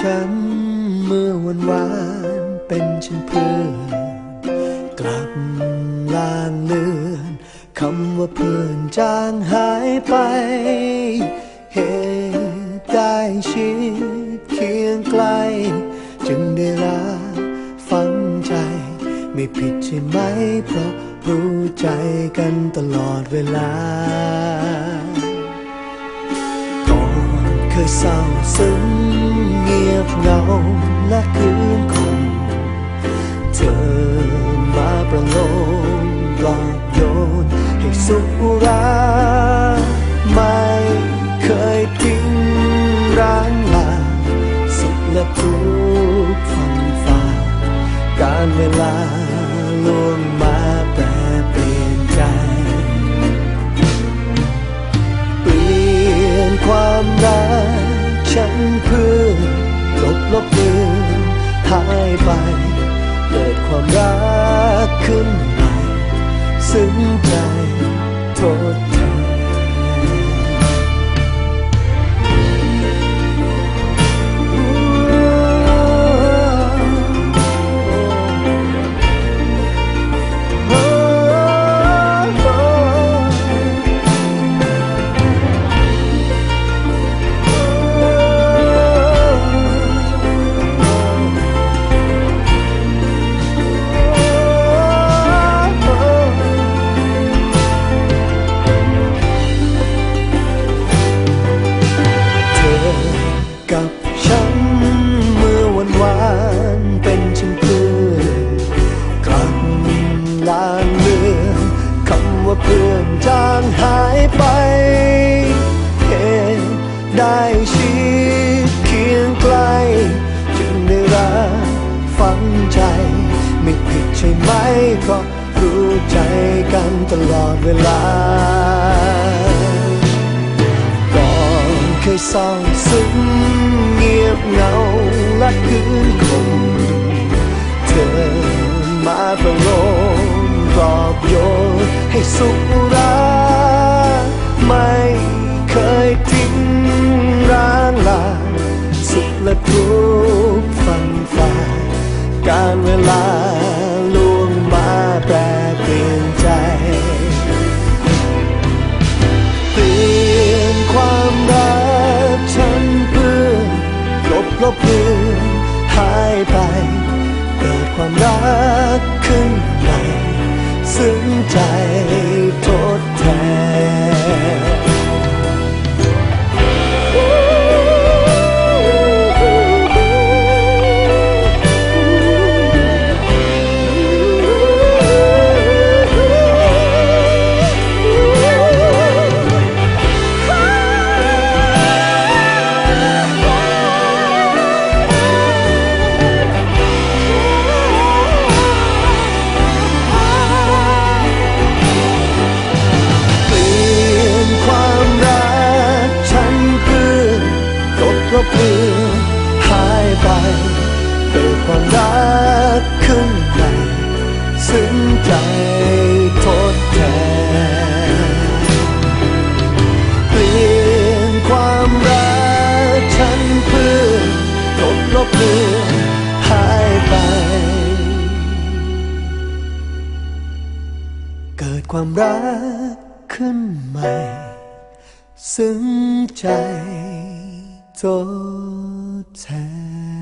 ฉันเมื่อวันวานเป็นเช่นเพื่อนกลับลางเลือนคำว่าเพื่อนจางหายไปเหตุได้ชิดเคียงไกล จึงได้รักฝังใจ ไม่ผิดใช่ไหม เพราะรู้ใจกันตลอดเวลาก่อนเคยเศร้าซึ้ง งียบเงาและคืนคงเธอมาประโลมปลอบโยนให้สุขราไม่เคยทิ้งร้างลาสุขและทุกข์ฟันฝ่าการเวลาล่วง กขึ้ ฉันเมื่อวันวานเป็นเช่นเพื่อนกลับลางเลือนคำว่าเพื่อนจางหายไปเหตุได้ชิดเคียงไกล จึงได้รักฝังใจ ไม่ผิดใช่ไหมเพราะรู้ใจกันตลอดเวลาก่อนเคยเศร้าซึ้ง งียบเงาและคืนคงเธอมาประโลมปลอบโยนให้สุขราไม่เคยทิ้งร้างลาสุขและทุกข์ฟันฝ่าการเวลา งใจ หายไปเกิดความรักขึ้นใหม่ซึ้งใจทดแทนเปลี่ยนความรักฉันเพื่อลบลบเลือนหายไป เกิดความรักขึ้นใหม่ ซึ้งใจ ทดแทน